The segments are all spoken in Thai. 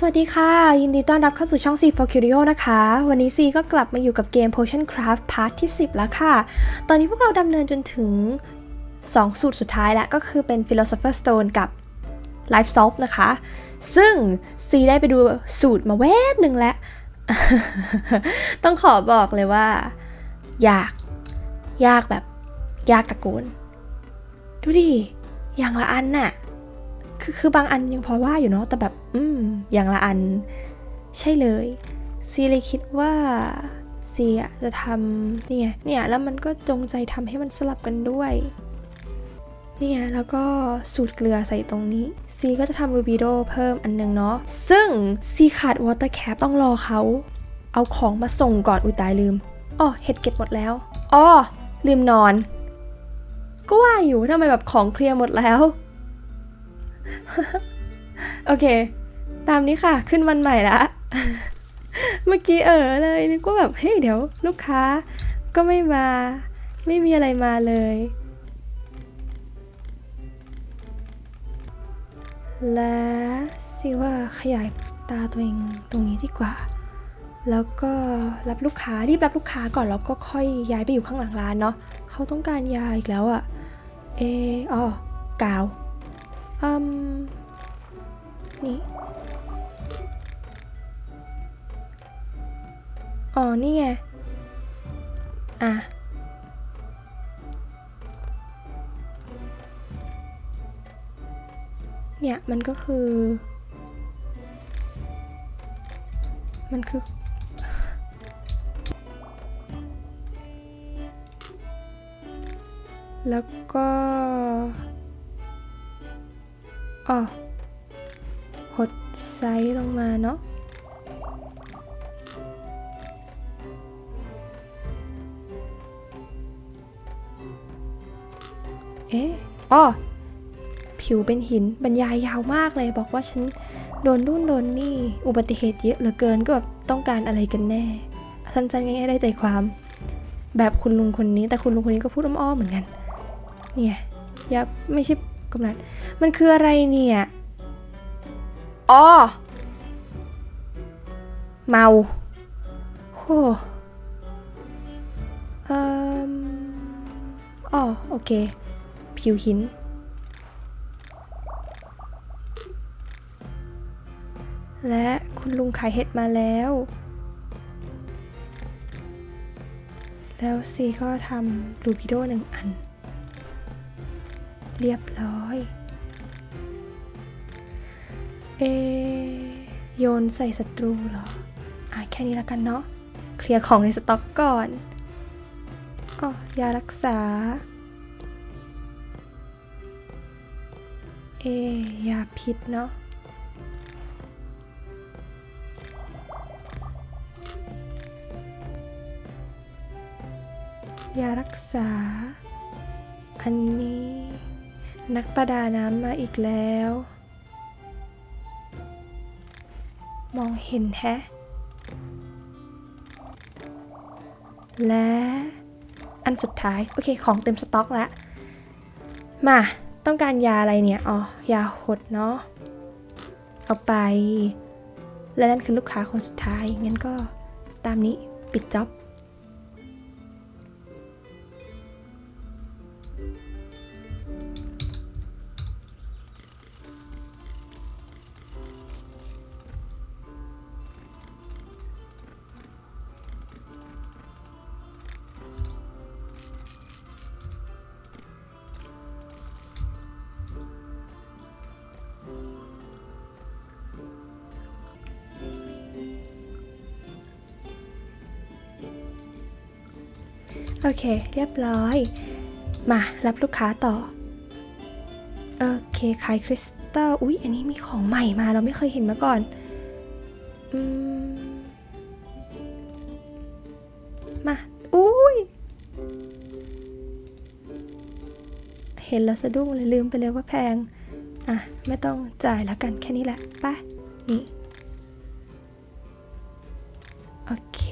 สวัสดีค่ะ ยินดีต้อนรับเข้าสู่ช่อง C for Curio นะคะ วันนี้ C ก็กลับมาอยู่กับเกม Potion Craft Part ที่ 10 แล้วค่ะ ตอนนี้พวกเราดำเนินจนถึง 2 สูตรสุดท้ายแล้วก็คือเป็น Philosopher Stone กับ Life Salt นะคะ ซึ่ง C ได้ไปดูสูตรมาแวบหนึ่งแล้ว ต้องขอบอกเลยว่า ยาก ยากแบบ ยากตะโกน ดูดิ อย่างละอันน่ะ คือคือบางอันยังพอว่าอยู่เนาะแต่แบบ อืม อย่างละอัน ใช่เลยซีเลยคิดว่าซีอะจะทำนี่ไงเนี่ยแล้วมันก็จงใจทำให้มันสลับกันด้วยนี่ไงแล้วก็สูตรเกลือใส่ตรงนี้ ซีก็จะทำรูบิโดเพิ่มอันหนึงเนาะซึ่งซีขาดวอเตอร์แคปต้องรอเขาเอาของมาส่งก่อนอุตายลืมอ๋อเห็ดเก็บหมดแล้วอ๋อลืมนอน ก็ว่าอยู่ทำไมแบบของเคลียร์หมดแล้ว โอเค ตามนี้ค่ะ ขึ้นวันใหม่ละ เมื่อกี้เออเลยนึกว่าแบบเฮ้ยเดี๋ยว ลูกค้าก็ไม่มา ไม่มีอะไรมาเลย และสิว่าขยายตาตัวเองตรงนี้ดีกว่า แล้วก็รับลูกค้ารีบรับลูกค้าก่อนแล้วก็ค่อยย้ายไปอยู่ข้างหลังร้านเนาะเขาต้องการยาอีกแล้วอะเอออ๋อกาว อืม นี่ อ๋อ นี่ไง อะ เนี่ย มันก็คือ มันคือแล้วก็ อ๋อหดไซส์ลงมาเนาะเอ๊ะอ๋อผิวเป็นหินบรรยายยาวมากเลย บอกว่าฉันโดนนู่นโดนนี่ อุบัติเหตุเยอะเหลือเกินก็แบบต้องการอะไรกันแน่ สั้นๆง่ายๆได้ใจความ แบบคุณลุงคนนี้แต่คุณลุงคนนี้ก็พูดอ้อมๆเหมือนกัน เนี่ยย่าไม่ใช่ กำนัดมันคืออะไรเนี่ยอ๋อเมาโหเอ่ออ๋อโอเค ผิวหิน และคุณลุงขายเห็ดมาแล้ว แล้วซีก็ทำลูบิโดหนึ่งอัน เรียบร้อย เอ โยนใส่ศัตรูเหรอ อะแค่นี้แล้วกันเนาะ เคลียร์ของในสต็อกก่อนอ๋อยารักษา เอ ยาพิษเนาะยารักษา อันนี้ นักประดาน้ำมาอีกแล้ว มองเห็นแฮะ และอันสุดท้าย โอเค ของเต็มสต็อกแล้ว มา ต้องการยาอะไรเนี่ย อ๋อ ยาหดเนาะ เอาไป และนั่นคือลูกค้าคนสุดท้าย งั้นก็ตามนี้ปิดจ็อบ โอเค เรียบร้อย มารับลูกค้าต่อ โอเคขายคริสตัลอุ๊ย อันนี้มีของใหม่มาเราไม่เคยเห็นมาก่อนอืมมาอุ้ย เห็นแล้วสะดุ้งเลยลืมไปเลยว่าแพง อะ ไม่ต้องจ่ายแล้วกันแค่นี้แหละไปนี่ โอเค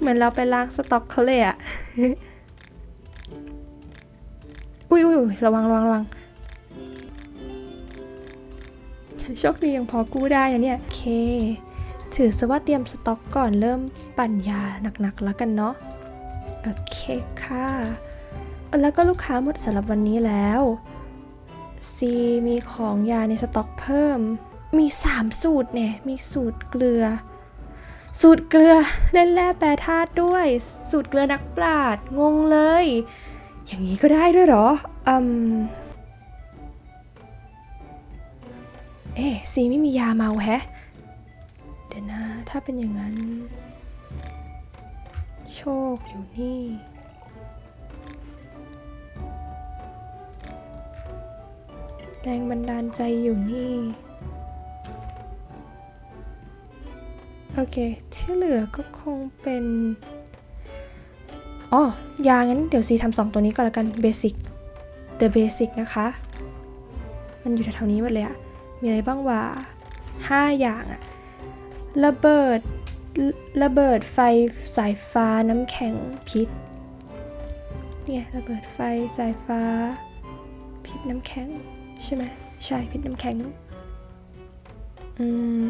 เหมือนเราไปล้างสต็อกเขาเลยอะอุ้ยอุ้ยอุ๊ยระวังระวังระวังโชคดียังพอกู้ได้นะเนี่ย โอเค ถือซะว่าเตรียมสต็อกก่อนเริ่มปั่นยาหนักๆแล้วกันเนาะ โอเคค่ะ แล้วก็ลูกค้าหมดสำหรับวันนี้แล้วซีมีของยาในสต็อกเพิ่ม มี 3 สูตรเนี่ย มีสูตรเกลือ สูตรเกลือเล่นแร่แปรธาตุด้วย สูตรเกลือนักปราดงงเลย อย่างนี้ก็ได้ด้วยหรออืมเอ๊ซีไม่มียาเมาแฮะ เดี๋ยวนะ ถ้าเป็นอย่างนั้น โชคอยู่นี่แรงบันดาลใจอยู่นี่ โอเค ที่เหลือก็คงเป็นอ๋อยางั้นเดี๋ยวซีทำสองตัวนี้ก่อนละกัน Basic The Basic นะคะ มันอยู่แถวๆนี้หมดเลยอะมีอะไรบ้างวะห้าอย่างอะระเบิดระเบิดไฟสายฟ้าน้ำแข็งพิษเนี่ยระเบิดไฟสายฟ้า พิษน้ำแข็ง ใช่ไหมใช่พิษน้ำแข็ง อืม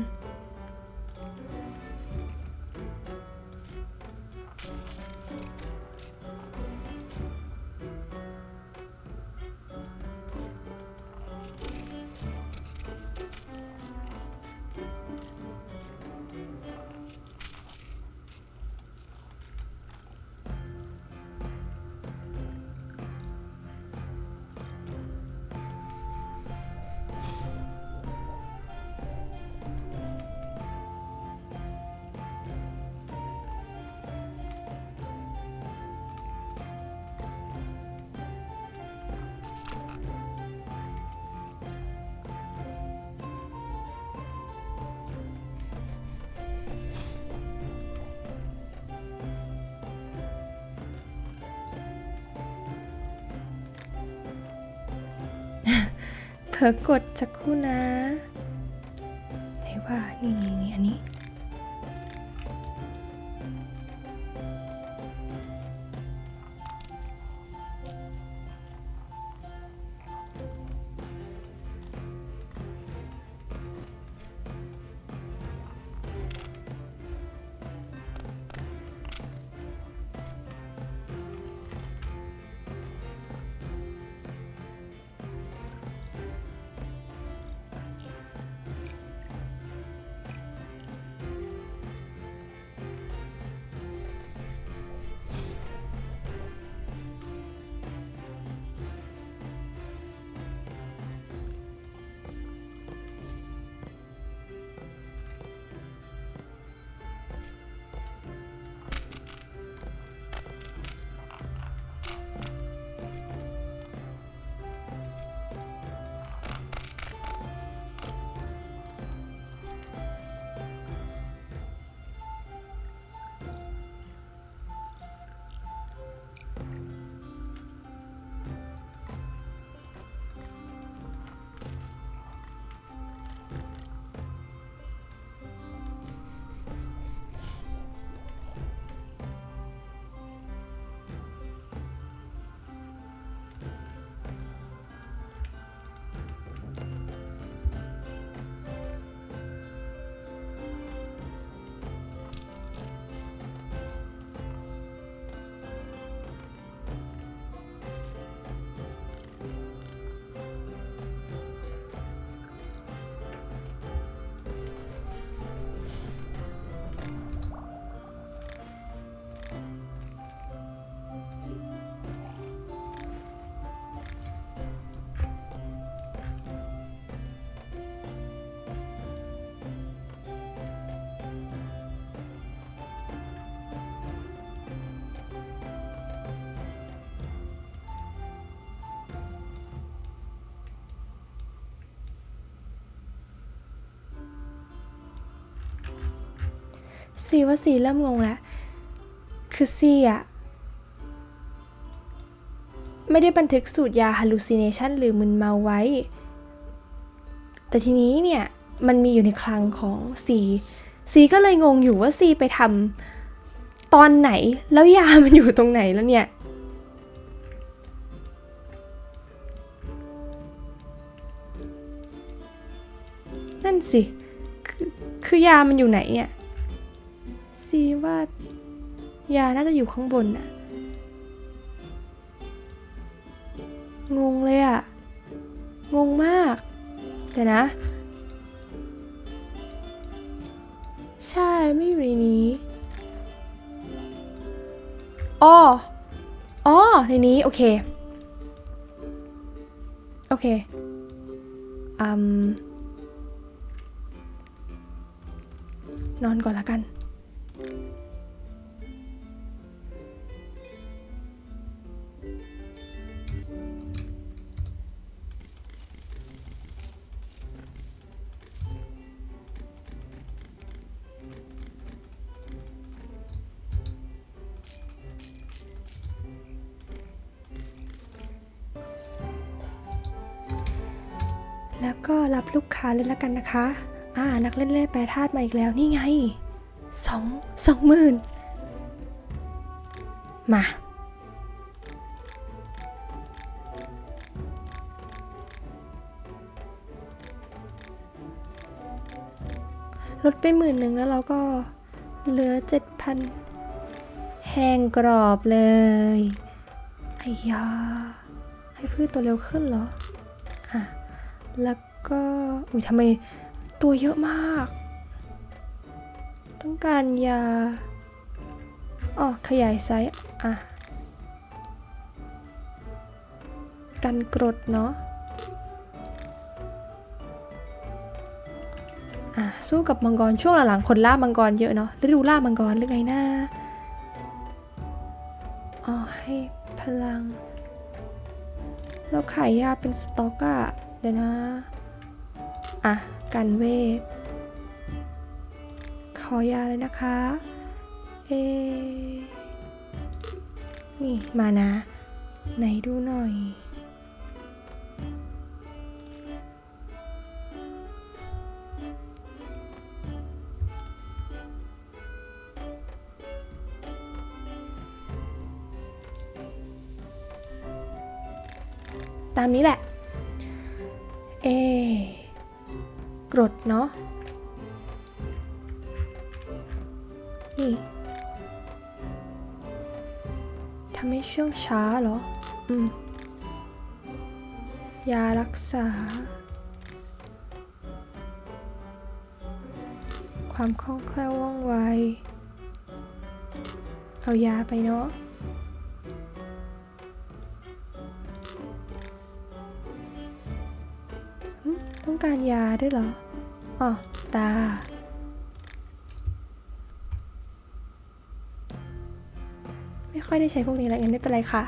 ลอกดสักครู่นะ ซีว่าซีเริ่มงงแล้วคือซีอะไม่ได้บันทึกสูตรยา hallucination หรือมึนเมาไว้ แต่ทีนี้เนี่ย มันมีอยู่ในคลังของซีซีก็เลยงงอยู่ว่าซีไปทำตอนไหนแล้วยามันอยู่ตรงไหนแล้วเนี่ยนั่นสิคคือยามันอยู่ไหนเนี่ย ซีว่า ยาน่าจะอยู่ข้างบนน่ะ งงเลยอะงงมากเดี๋ยวนะ ใช่ไม่อยู่ในนี้อ๋ออ๋อในนี้ โอเค โอเคอืมนอนก่อนละกัน แล้วก็รับลูกค้าเลยละกันนะคะ อ่า นักเล่นเล่แปรธาตุมาอีกแล้วนี่ไงสองสองหมื่นมา ลดไปหมื่นหนึ่งแล้วเราก็เหลือเจ็ดพันแห้งกรอบเลยไอ้ยาให้พืชตัวเร็วขึ้นเหรอ อะ แล้วก็อุ้ยทำไมตัวเยอะมาก ต้องการยาอ๋อขยายไซส์อะกันกรดเนาะอะสู้กับมังกรช่วงหลังๆคนล่ามังกรเยอะเนาะฤดูล่ามังกรหรือไงนะอ๋อให้พลังเราขายยาเป็นสต็อกอะ เดี๋ยวนะ อะ กันเวท ขอยาเลยนะคะ เอ นี่มานะ ไหนดูหน่อย ตามนี้แหละ เอกรดเนาะนี่ทำให้ช่วงช้าเหรอ อืม ยารักษา ความคล่องแคล่วว่องไว เอายาไปเนาะ การยาด้วยเหรอ อ๋อ ตา ไม่ค่อยได้ใช้พวกนี้แล้วงั้นไม่เป็นไรค่ะ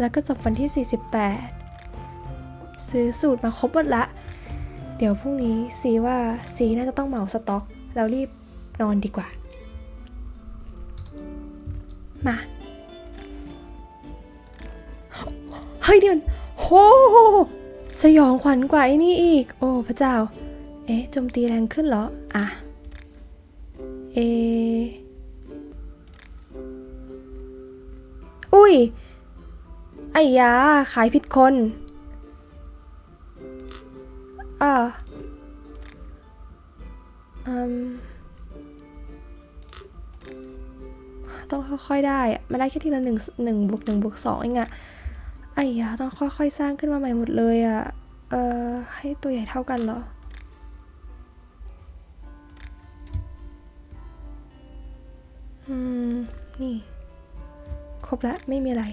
แล้วก็จบวันที่ 48 ซื้อสูตรมาครบหมดละ เดี๋ยวพรุ่งนี้ซีว่าซีน่าจะต้องเหมาสต็อกแล้วรีบนอนดีกว่า มาเฮ้ยเดี๋ยวมันโห สยองขวัญกว่าไอ้นี่อีก โอ้พระเจ้า เอ๊ะโจมตีแรงขึ้นเหรอ อะ เอ อุ้ย ไอ้ยา ขายผิดคนอ่าอืมต้องค่อยๆได้อะไม่ได้แค่ทีละหนึ่งหนึ่งบวกหนึ่งบวกสองเองอะ ไอ้ยาต้องค่อยๆสร้างขึ้นมาใหม่หมดเลยอะเออให้ตัวใหญ่เท่ากันเหรอ อืม นี่ ครบแล้วไม่มีอะไร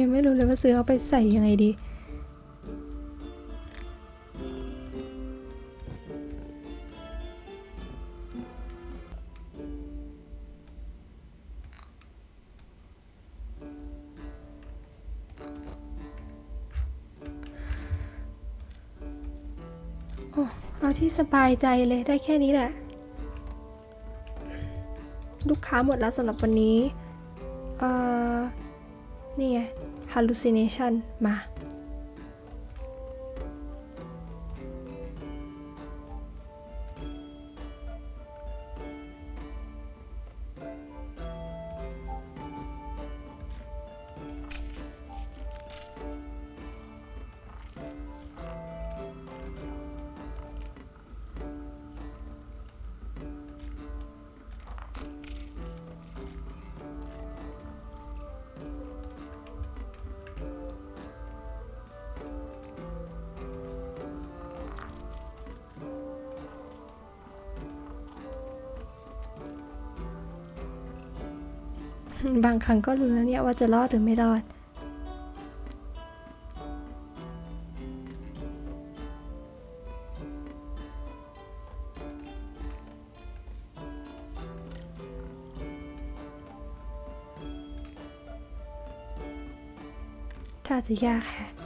ยังไม่รู้เลยว่าซื้อเอาไปใส่ยังไงดี โอ้เอาที่สบายใจเลยได้แค่นี้แหละ ลูกค้าหมดแล้วสำหรับวันนี้ เอ่อ นี่ไง hallucination มา บางครั้งก็รู้แล้วเนี่ยว่าจะรอดหรือไม่รอด ถ้าจะยากแฮะ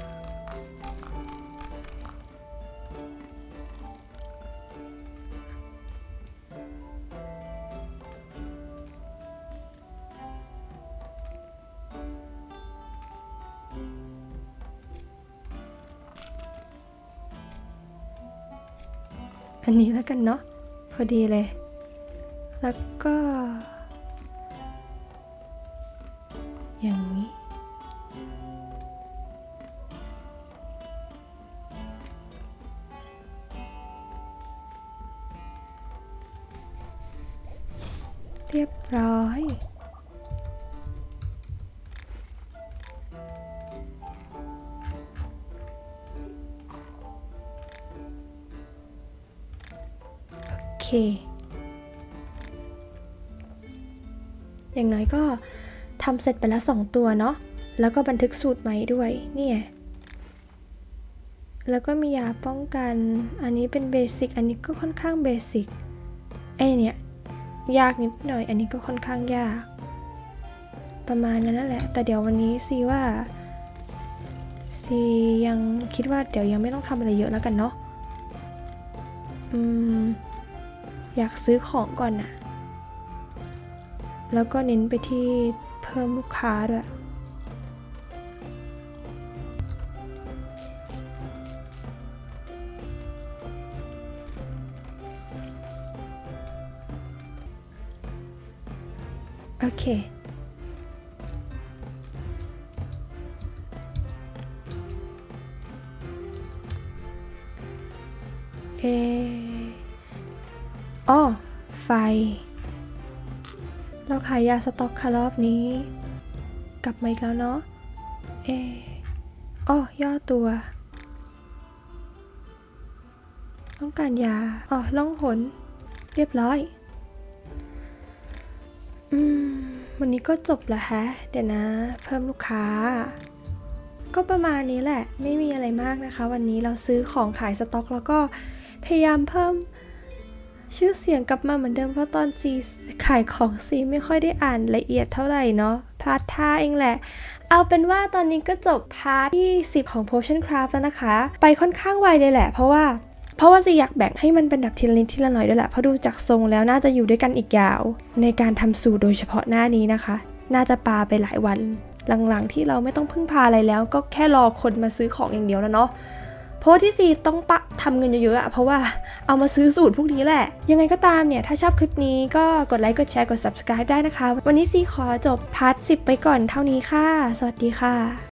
อันนี้แล้วกันเนาะพอดีเลย แล้วก็ อย่างนี้ เรียบร้อย อเคอย่างน้อยก็ทำเสร็จไปแล้ว2ตัวเนาะ แล้วก็บันทึกสูตรใหมด้วย นี่ไงแล้วก็มียาป้องกัน อันนี้เป็นเบสิก อันนี้ก็ค่อนข้างเบสิก ไอเนี่ยยากนิดหน่อย อันนี้ก็ค่อนข้างยาก ประมาณนั้นนั่นแหละ แต่เดี๋ยววันนี้ซีว่าซียังคิดว่าเดี๋ยวยังไม่ต้องทำอะไรเยอะแล้วกันเนาะ อืม อยากซื้อของก่อนน่ะแล้วก็เน้นไปที่เพิ่มลูกค้าด้วยโอเค เอ ออ๋อไฟ เราขายยาสต็อกค่ะรอบนี้ กลับมาอีกแล้วเนาะ เอออ๋อย่อตัว ต้องการยา อ๋อล่องหน เรียบร้อย อืม วันนี้ก็จบแล้วแฮะ เดี๋ยวนะ เพิ่มลูกค้า ก็ประมาณนี้แหละ ไม่มีอะไรมากนะคะ วันนี้เราซื้อของขายสต็อกแล้วก็พยายามเพิ่ม ชื่อเสียงกลับมาเหมือนเดิมเพราะตอนซีขายของซีไม่ค่อยได้อ่านละเอียดเท่าไหร่เนาะพลาดท่าเองแหละ เอาเป็นว่าตอนนี้ก็จบพาร์ทที่ 10 ของ Potion Craft แล้วนะคะ ไปค่อนข้างไวเลยแหละ เพราะว่าเพราะว่าซีอยากแบ่งให้มันเป็นแบบทีละนิดทีละหน่อยด้วยแหละเพราะดูจากทรงแล้วน่าจะอยู่ด้วยกันอีกยาว ในการทำสูตรโดยเฉพาะหน้านี้นะคะ น่าจะปาไปหลายวันหลังๆที่เราไม่ต้องพึ่งพาอะไรแล้ว ก็แค่รอคนมาซื้อของอย่างเดียวแล้วเนาะ พราะว่าที่ 4 ต้องปะทำเงินเยอะๆอะเพราะว่าเอามาซื้อสูตรพวกนี้แหละ ยังไงก็ตามเนี่ย ถ้าชอบคลิปนี้ก็กดไลค์กดแชร์กด subscribe ได้นะคะ วันนี้ซีขอจบพาร์ท10 ไปก่อนเท่านี้ค่ะ สวัสดีค่ะ